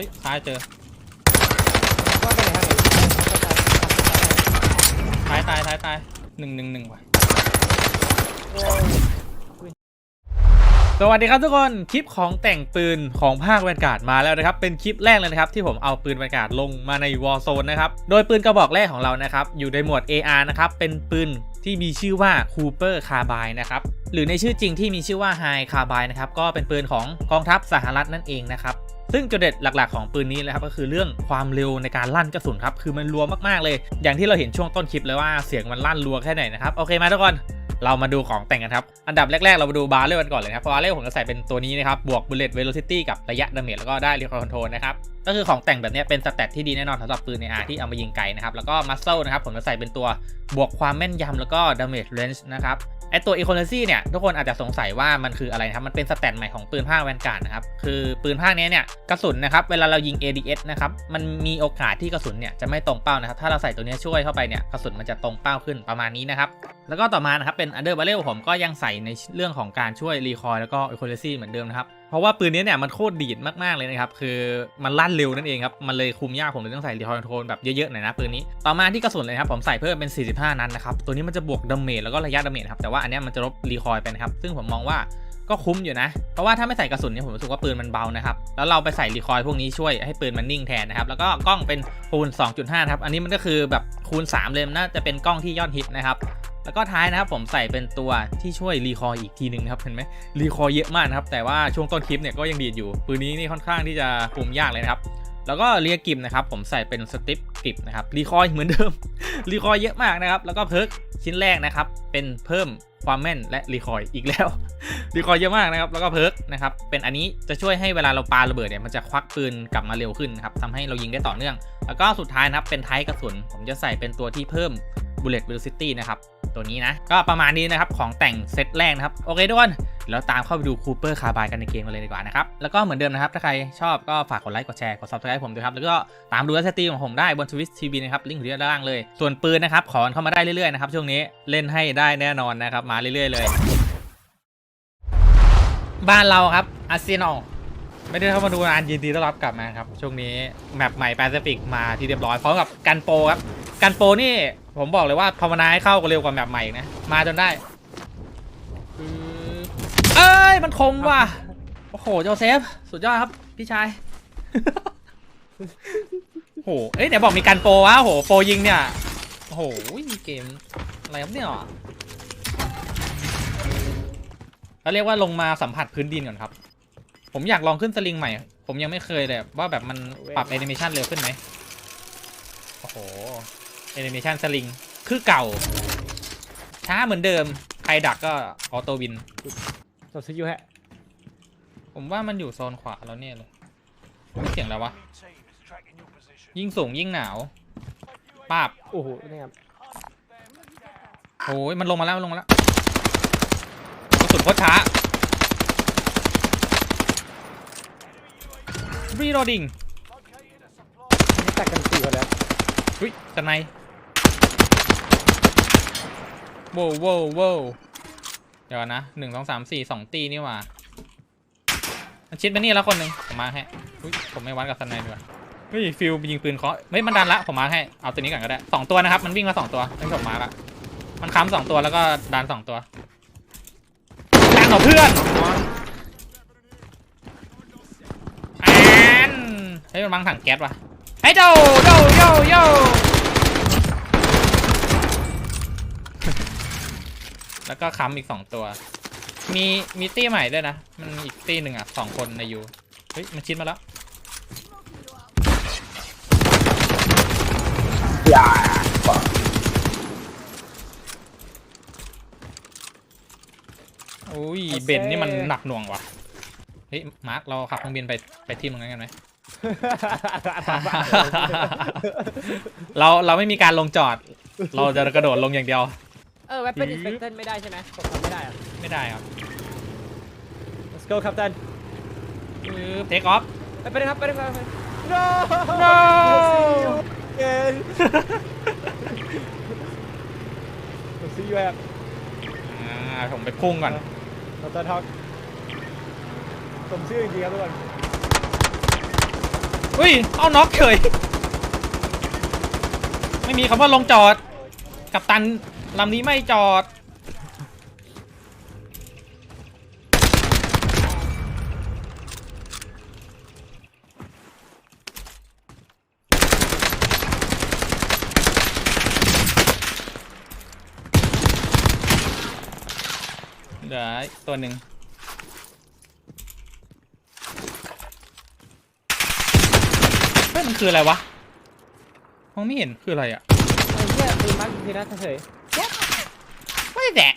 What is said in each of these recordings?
ฮ้ยซ้ายเจอว่าไปไหนทางไหนตายตายตายตายหนึ่งหนึ่งหนึ่งว่ะโอ้ยสวัสดีครับทุกคนคลิปของแต่งปืนของภาคแวนการ์ดมาแล้วนะครับเป็นคลิปแรกเลยนะครับที่ผมเอาปืนแวนการ์ดลงมาในวอ r z โซนนะครับโดยปืนกระบอกแรกของเรานะครับอยู่ในหมวด AR นะครับเป็นปืนที่มีชื่อว่า Cooper Carbine นะครับหรือในชื่อจริงที่มีชื่อว่า High Carbine นะครับก็เป็นปืนของกองทัพสหรัฐนั่นเองนะครับ ซึ่งจุดเด่นหลักๆของปืนนี้นะครับก็คือเรื่องความเร็วในการลั่นกระสุนครับคือมันรัวมากๆเลย อย่างที่เราเห็นช่วงต้นคลิปเลยว่าเสียงมันลั่นรัวแค่ไหนนะครับโอเคมาทุกคนเรามาดูของแต่งกันครับ อันดับแรก ๆ เรามาดูบาร์เรลกันก่อนเลยครับบาร์เรลผมจะใส่เป็นตัวนี้นะครับ บวก bullet velocity กับระยะดาเมจแล้วก็ได้ recoil control นะครับก็คือของแต่งแบบนี้เป็นสเตตที่ดีแน่นอนสำหรับปืนในอาที่เอามายิงไกลนะครับ แล้วก็ muscle นะครับผมจะใส่เป็นตัวบวกความแม่นยำแล้วก็ damage range นะครับไอตัว equalicy เนี่ยทุกคนอาจจะสงสัยว่ามันคืออะไรนะครับ มันเป็นสเตตใหม่ของปืนภาคแวนการ์ดนะครับ คือปืนภาคนี้เนี่ยกระสุนนะครับ เวลาเรายิง ADS นะครับ มันมีโอกาสที่กระสุนเนี่ยจะไม่ตรงเป้านะครับ ถ้าเราใส่ตัวนี้ช่วยเข้าไปเนี่ยกระสุนมันจะตรงเป้าขึ้นประมาณนี้นะครับ แล้วก็ต่อมานะครับเป็น under barrel ผมก็ยังใส่ในเรื่องของการช่วย recoil แล้วก็ equalicy เหมือนเดิมนะครับ เพราะว่าปืนนี้เนี่ยมันโคตรดีดมากๆเลยนะครับคือมันลั่นเร็วนั่นเองครับมันเลยคุมยากผมเลยต้องใส่รีทอยล์โทนแบบเยอะๆหน่อยนะปืนนี้ต่อมาที่กระสุนเลยครับผมใส่เพิ่มเป็น 45 นัดนนะครับตัวนี้มันจะบวกดาเมจแล้วก็ระยะดาเมจครับแต่ว่าอันนี้มันจะลบรีคอยน์ไปนะครับซึ่งผมมองว่า ก็คุ้มอยู่นะ เพราะว่าถ้าไม่ใส่กระสุนเนี่ยผมรู้สึกว่าปืนมันเบานะครับ แล้วเราไปใส่รีคอยล์พวกนี้ช่วยให้ปืนมันนิ่งแทนนะครับ แล้วก็กล้องเป็นคูณ 2.5 ครับ อันนี้มันก็คือแบบคูณ 3 เลยมันน่าจะเป็นกล้องที่ยอดฮิตนะครับ แล้วก็ท้ายนะครับผมใส่เป็นตัวที่ช่วยรีคอยอีกทีหนึ่งนะครับเห็นไหมรีคอยเยอะมากนะครับ แต่ว่าช่วงต้นคลิปเนี่ยก็ยังดีดอยู่ ปืนนี้นี่ค่อนข้างที่จะคุมยากเลยนะครับ แล้วก็เรียกิมนะครับผมใส่เป็นสติปกิบนะครับรีคอยเหมือนเดิม รีคอยเยอะมากนะครับแล้วก็เพิร์กชิ้นแรกนะครับเป็นเพิ่มความแม่นและรีคอยอีกแล้วรีคอยเยอะมากนะครับแล้วก็เพิร์กนะครับเป็นอันนี้จะช่วยให้เวลาเราปาระเบิดเนี่ยมันจะควักปืนกลับมาเร็วขึ้นครับทำให้เรายิงได้ต่อเนื่อง แล้วก็สุดท้ายนะครับเป็นไทป์กระสุน ผมจะใส่เป็นตัวที่เพิ่ม bullet velocity นะครับ ตัวนี้นะ ก็ประมาณนี้นะครับของแต่งเซตแรกนะครับ โอเคทุกคนเดี๋ยวตามเข้าไปดูคูเปอร์คาร์บายกันในเกมกันเลยดีกว่านะครับ แล้วก็เหมือนเดิมนะครับ ถ้าใครชอบก็ฝากกดไลค์ กดแชร์ กด subscribe ผมด้วยครับ แล้วก็ตามดูสตรีมของผมได้บน Twitch TV นะครับ ลิงก์อยู่ด้านล่างเลย ส่วนปืนนะครับ ขอเข้ามาได้เรื่อยๆนะครับ ช่วงนี้เล่นให้ได้แน่นอนนะครับ มาเรื่อยๆเลย บ้านเราครับอาร์เซนอลไม่ได้เข้ามาดูงานยินดีต้อนรับกลับมาครับ ช่วงนี้แมปใหม่แปซิฟิกมาที่เรียบร้อยพร้อมกับกันโปรครับ กันโปนี่ผมบอกเลยว่าภาวนาให้เข้ากันเร็วกว่าแมปใหม่นะ มาจนได้ เอ้ย มันคมว่ะ โอ้โห โจเซฟ สุดยอดครับ พี่ชาย โอ้โห เอ้ยไหนบอกมีกันโปรวะโอ้โห โปรยิงเนี่ย โอ้โห เกม อะไรครับเนี่ยเราเรียกว่าลงมาสัมผัสพื้นดินก่อนครับ ผมอยากลองขึ้นสลิงใหม่ ผมยังไม่เคยเลยว่าแบบมันปรับแอนิเมชันเร็วขึ้นไหมโอ้โห แอนิเมชันสลิง คือเก่า ช้าเหมือนเดิม ใครดักก็ออโต้วินจดซิยูฮะผมว่ามันอยู่โซนขวาแล้วเนี่ยเลยเสียงอะไรวะ ยิ่งสูงยิ่งหนาวปาบโอ้โหนี่ครับโอ้ยมันลงมาแล้วมันลงมาแล้วกระสุนโคตรช้า reloading อันนี้ตัดกันสี่คนแล้ว อุ้ยสไน โว้วโว้วโว้เดี๋ยวนะหนึ่งสองสามสี่สองตีนี่หว่ามันชิดไปนี่แล้วคนหนึ่งผมมาให้ผมไม่วัดกับสไนดีกว่าเฮ้ยฟิลยิงปืนเคาะเฮ้ยมันดันละผมมาให้เอาตัวนี้ก่อนก็ได้สองตัวนะครับมันวิ่งมาสองตัวไม่ผมมาละมันค้ำสองตัวแล้วก็ดันสองตัวดันของเพื่อนแอนเฮ้ยมันบังถังแก๊สว่ะไอ้โดโดโยโย แล้วก็ค้ำอีกสองตัว มีมีตี้ใหม่ด้วยนะ มันมีอีกตี้หนึ่งอะสองคนในยูเฮ้ยมันชิดมาแล้วอย่าอุ้ยเบนนี่มันหนักหน่วงว่ะ เฮ้ยมาร์คเราขับเครื่องบินไปไปที่ตรงนั้นกันไหมเราเราไม่มีการลงจอด เราจะกระโดดลงอย่างเดียว เออแวปเป็นอินสเปกเตไม่ได้ใช่ไหมผมทำไม่ได้อะ ไม่ได้ครับ let's go ครับท่านเทคออฟไปไปเลยครับไปเลยครับ no no again We'll see you ครับอ่าผมไปพุ่งก่อน เราจะท็อกสมชื่อจริงๆครับทุกคนอุ้ย เอาน็อกเฉย ไม่มีคำว่าลงจอด กับตัน ลำนี้ไม่จอด เหลือตัวหนึ่งเฮ้ยมันคืออะไรวะ มองไม่เห็นคืออะไรอะ ไอ้เหี้ยปืนมัดทีนะเฉยไม่แดะ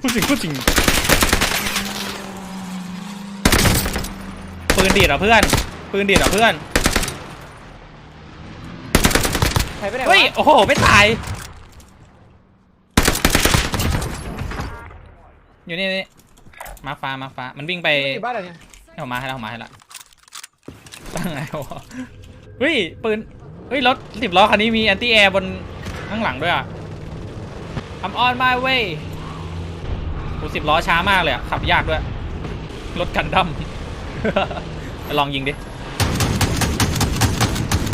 พูดจริงพูดจริงปืนดีดเหรอเพื่อน ปืนดีดเหรอเพื่อน ใครไปไหนวะ เฮ้ย โอ้โห ไม่ตาย อยู่นี่นี่มาฟ้ามาฟ้ามันวิ่งไปไม่อยู่บ้านเหรอเนี่ยให้ผมมาให้แล้วผมมาให้ละตั้งไงวะเฮ้ยปืนเฮ้ยรถสิบล้อคันนี้มีแอนตี้แอร์บนข้างหลังด้วยอะ I'm on my way โอ้สิบล้อช้ามากเลยอะ ขับยากด้วย รถกันดั้มจะลองยิงดิ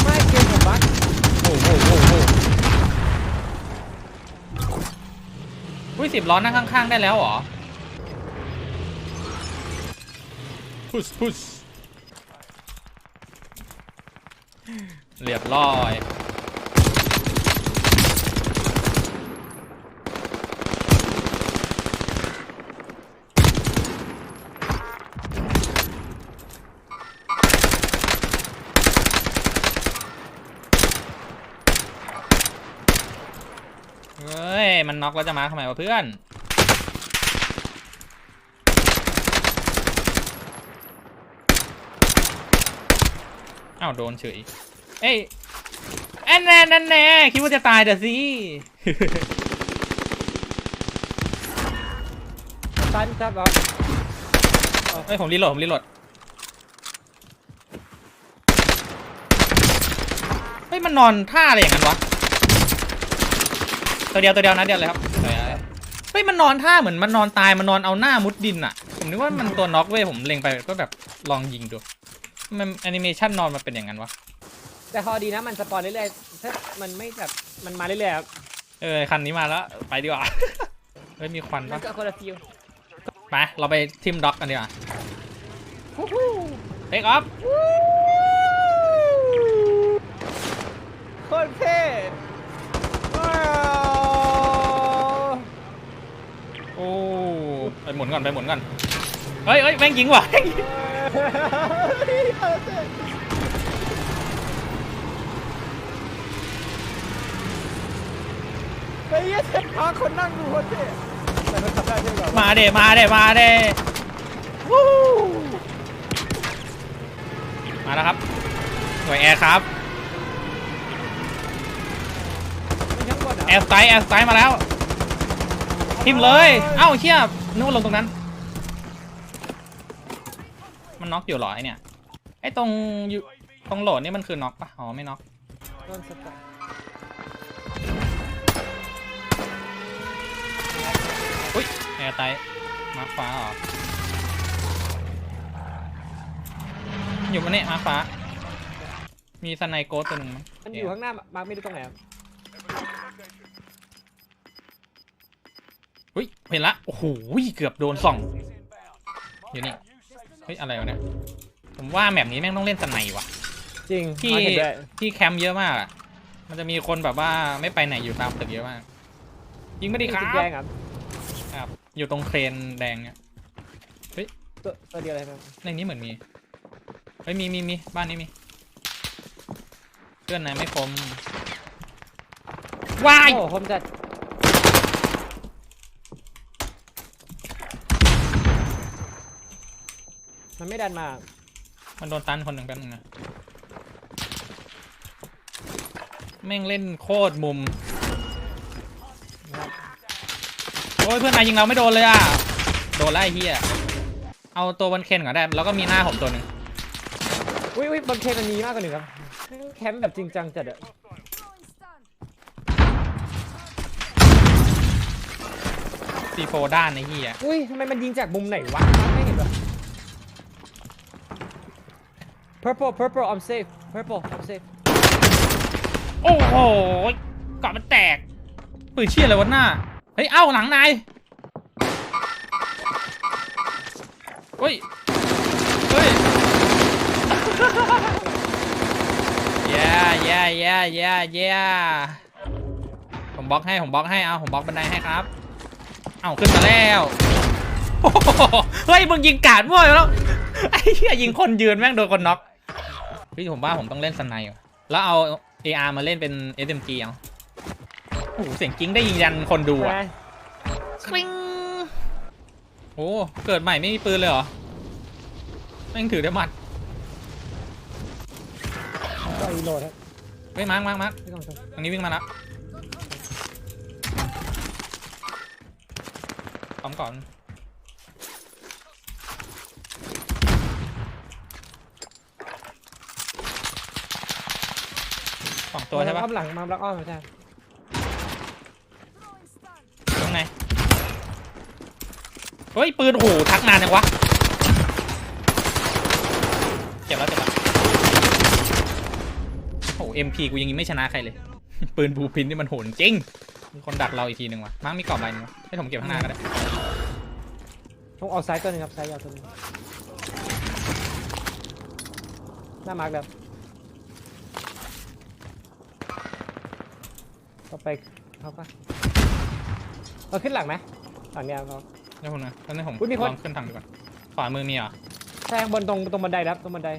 ไม่เกมผมบั๊กโอ้โหโอ้โหอุ้ยสิบล้อนั่งข้างๆได้แล้วเหรอ พุชพุชเรียบร้อยเฮ้ย มันน็อกแล้วจะมาทำไมวะเพื่อน อ้าวโดนเฉย เอ้ยแอนแน่นั่นแน่คิดว่าจะตายเดี๋ยวสิตันครับเหรอเฮ้ยผมรีโหลดผมรีโหลดเฮ้ยมันนอนท่าอะไรอย่างนั้นวะตัวเดียวตัวเดียวนะเดียวเลยครับตัวเดียวเลยเฮ้ยมันนอนท่าเหมือนมันนอนตายมันนอนเอาหน้ามุดดินอะผมนึกว่ามันตัวน็อกเว้ยผมเล็งไปก็แบบลองยิงดู มันแอนิเมชันนอนมันเป็นอย่างนั้นวะ แต่พอดีนะมันสปอนเรื่อยๆถ้ามันไม่แบบมันมาเรื่อยๆครับเออคันนี้มาแล้ว ไปดีกว่า เฮ้ยมีควันมัปะนก็คนละฟิลไปเราไปทิมด็อกกันดีกว่าฮู้ฮู้เทคออฟโคตรเท่ว้าวโอ้ไปหมุนก่อนไปหมุนก่อนเฮ้ยเฮ้ยแม่งยิงว่ะ ไอ้เหี้ยเท่พาคนนั่งดูคตรเท่แต่มันทำได้ใช่ไหมวะมาเดมาเดมาเดวู้มาแล้วครับ หน่วยแอร์ครับมันข้างบนเหรอแอร์สไตล์แอร์สไตล์มาแล้ว ทิมเลย เอ้าเชี่ยนึกว่าลงตรงนั้น มันน็อกอยู่เหรอไอเนี่ยไอตรงอยู่ตรงโหลดนี่มันคือน็อกปะอ๋อไม่น็อกโดนสปอนอุ้ยแอร์ไตล์มาร์คฟ้าเหรออยู่มันเนี่ยมาร์คฟ้า มีสไนโกสตัวหนึ่งมั้งมันอยู่ข้างหน้ามาร์คไม่รู้ตรงไหนครับอุ้ยเห็นละโอ้โหเกือบโดนส่องอยู่นี่ เฮ้ยอะไรวะเนี่ย ผมว่าแมปนี้แม่งต้องเล่นสไนว่ะ จริงที่มาเห็นด้วยที่แคมป์เยอะมากอะมันจะมีคนแบบว่าไม่ไปไหนอยู่ตามตึกเยอะมาก ยิงไม่ดีครัจุบดแดงครับครับ อยู่ตรงเครนแดงเนี่ยตัวตัวเดียวอะไรครับในนี้เหมือนมี เฮ้ยมีมีมีบ้านนี้มี เพื่อนนายไม่คมว้ายโอ้ผมจัด มันไม่ดันมา มันโดนตันคนหนึ่งแป๊บนึงนะ แม่งเล่นโคตรมุมนะครับโอ้ยเพื่อนนายยิงเราไม่โดนเลยอะ โดนแล้วไอ้เหี้ยเอาตัวบนเคนก่อนได้ แล้วก็มีหน้าผมตัวหนึ่งอุ้ยอุ้ยบอลเทมันมีมากกว่าหนึ่งครับ แคมป์แบบจริงจังจัดอะซีโฟด้านในที่อะอุ้ยทำไมมันยิงจากมุมไหนวะไม่เห็นหรอ purple purple I'm safe purple I'm safe โอ้โหเกาะมันแตกปืนเชี่ยอะไรวะหน้า เฮ้ย เอ้าหลังนายเฮ้ย เฮ้ยเย้เย้เย้เย้เย้ผมบล็อกให้ ผมบล็อกให้ เอา ผมบล็อกบันไดให้ครับ เอาขึ้นมาแล้ว เฮ้ย มึงยิงกาดมั่วแล้ว ไอ้เหี้ยยิงคนยืนแม่งโดนคนน็อก พี่ผมว่าผมต้องเล่นสไนด์ว่ะแล้วเอา AR มาเล่นเป็น SMG เอาโอ้โหเสียงกิ้งได้ยิงยันคนดูอะไปกริ๊งโอ้เกิดใหม่ไม่มีปืนเลยเหรอแม่งถือได้หมัดก็รีโหลดครับเฮ้ยมาร์คมาร์คมาร์คไม่ต้องชมตรงนี้วิ่งมาแล้วพร้อมก่อน สองตัวใช่ปะอ้อมหลังมาบล็อกอ้อมใช่ตรงไหนเฮ้ย ปืนโอ้โหทักนานจังวะเจ็บแล้วเจ็บแล้วโอ้โห MP กูยังยิงไม่ชนะใครเลย ปืนบูพินนี่มันโหดจริง มีคนดักเราอีกทีหนึ่งวะมั้งมีกรอบใบหนึงวะให้ผมเก็บข้างหน้าก็ได้ต้องเอาซ้ายตัวหนึงครับซ้ายยาวตัวหนึงหน้ามาร์กแบบ ต่อไปเขาปะเอาขึ้นหลังไหมหลังเนี้ยเขา เดี๋ยวผมนะแล้วนี่ผมอุ๊ยมีคน ลองขึ้นทางดูก่อนขวามือมีเหรอใช่ข้างบนตรงตรงบันไดครับตรงบันได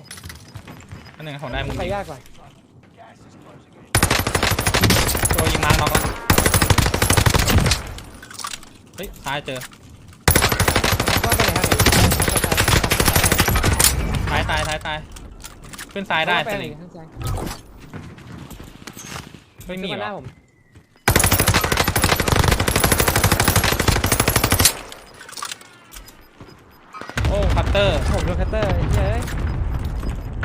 อันหนึ่งผมได้มุมไปนี้ยากกว่าตัวยิงมาร์คน็อกแล้วเฮ้ยซ้ายเจอว่าไปไหนทางไหนซ้ายตายซ้ายตายขึ้นซ้ายได้ไปสทางไหนลิงข้างซ้ายไม่มีขึ้นเหรมาหน้าอผม โอ้คั ตเตอร์ผมโดนคัตเตอร์เฮ้ย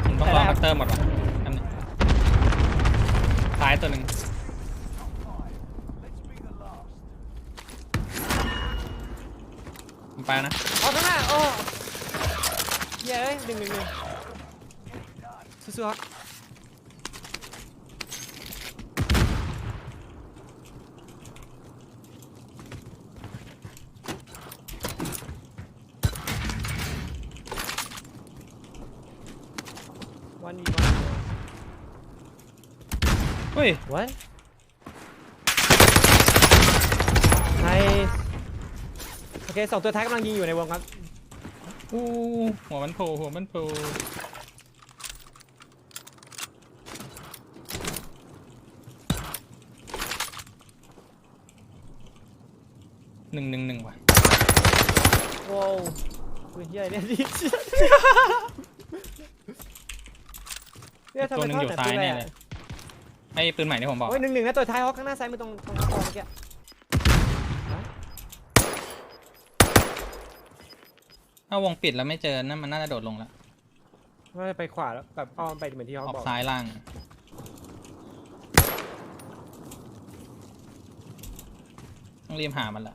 ผมต้องรอได้ครับคัตเตอร์หมดว่ะอันนี้ซ้ายตัวหนึ่งผมไปนะ เอาข้างหน้าโอ้เย้ยหนึ่งหนึ่งหนึ่งสู้ๆครับ วันนี้วัน เฮ้ย What? Nice โอเคสองตัวท้ายกำลังยิงอยู่ในวงครับ อู้หัวมันโผล่หัวมันโผล่หนึ่งหนึ่งหนึ่งว่ะว้าวปืนเหี้ยเนี่ยดิเนี่ยทำตัวไมหนึ่งอยู่ทดซ้ายปืะไรแน่อะเลย ไอ้ปืนใหม่ที่ผมบอก โอ้ยหนึ่งหนึ่งนะตัวท้ายฮอกข้างหน้าซ้ายมือตรงตรงตรงเมื่อกี้ถ้าวงปิดแล้วไม่เจอ นั่นมันน่าจะโดดลงแล้วว่าจะไปขวาแล้วแบบอ้อมไปเหมือนที่ฮอกออกบอกซ้ายล่าง ต้องรีบหามันละ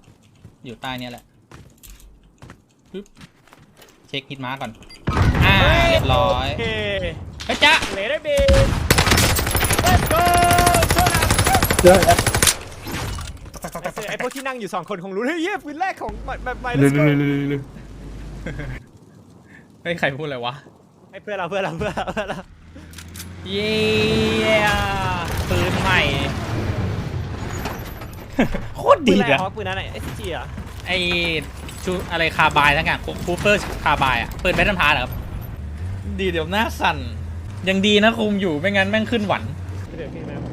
อยู่ใต้เนี่ยแหละปึ๊บเช็คฮิตมาร์กก่อน อ่า เรียบร้อยโอเคเฮ้ยจ๊ะ เลดบี Let's go ไอพวกที่นั่งอยู่สองคนคงรู้เฮ้ยเหี้ยปืนแรกของแบบแบบ Let's go เฮ้ยใครพูดอะไรวะ ไอเพื่อนเราเพื่อนเราเพื่อนเราเพื่อนเราเย้ปืนใหม่ โคตรปืดีนอะไรอะฮอกปืนนั้นไหนเอจีอะไอชูอะไรคาบายทั้งอย่างคูเปอร์คาบายอะปืนแบทเทิลพาร์ครับ ดีเดี๋ยวหน้าสั่น ยังดีนะคุมอยู่ไม่งั้นแม่งขึ้นหวัน เดี๋ยวพี่แม่